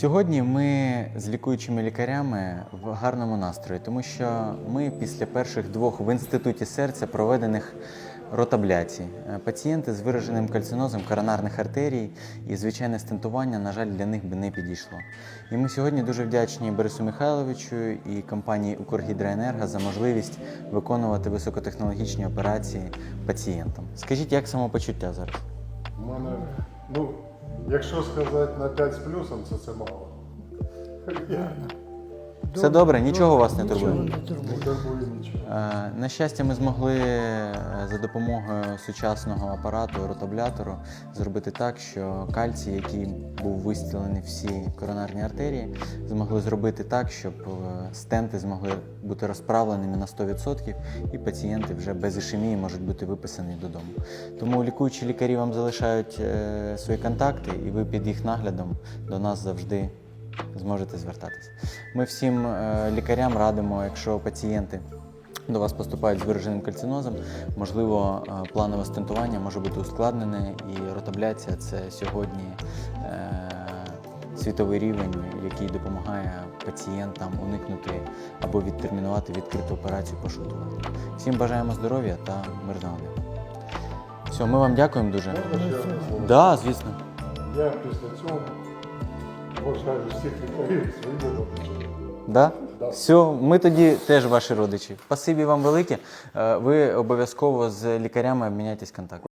Сьогодні ми з лікуючими лікарями в гарному настрої, тому що ми після перших двох в інституті серця проведених ротабляцій. Е, Пацієнти з вираженим кальцинозом коронарних артерій і звичайне стентування, на жаль, для них би не підійшло. І ми сьогодні дуже вдячні Борису Михайловичу і компанії Укргідроенерго за можливість виконувати високотехнологічні операції пацієнтам. Скажіть, як самопочуття зараз? У мене, ну, якщо сказати на 5 з плюсом, це це мало. Я Все добре, нічого вас не турбує? не турбую нічого. Е, На щастя, ми змогли е, за допомогою сучасного апарату ротаблятору зробити так, що кальцій, який був вистілений всі коронарні артерії, змогли зробити так, щоб е, стенти змогли бути розправленими на 100% і пацієнти вже без ішемії можуть бути виписані додому. Тому лікуючі лікарі вам залишають свої контакти, і ви під їх наглядом до нас завжди зможете звертатись. Ми всім е, лікарям радимо, якщо пацієнти до вас поступають з вираженим кальцинозом, можливо, е, планове стентування може бути ускладнене, і ротабляція це сьогодні е, світовий рівень, який допомагає пацієнтам уникнути або відтермінувати відкриту операцію пошутувати. Всім бажаємо здоров'я та мирного неба. Все, ми вам дякуємо дуже. Можна? Да, звісно. Я після цього вважаю всіх вітаю. Да? Да. Все, ми тоді теж ваші родичі. Спасибі вам велике. Е, Ви обов'язково з лікарями обміняйтесь контактом.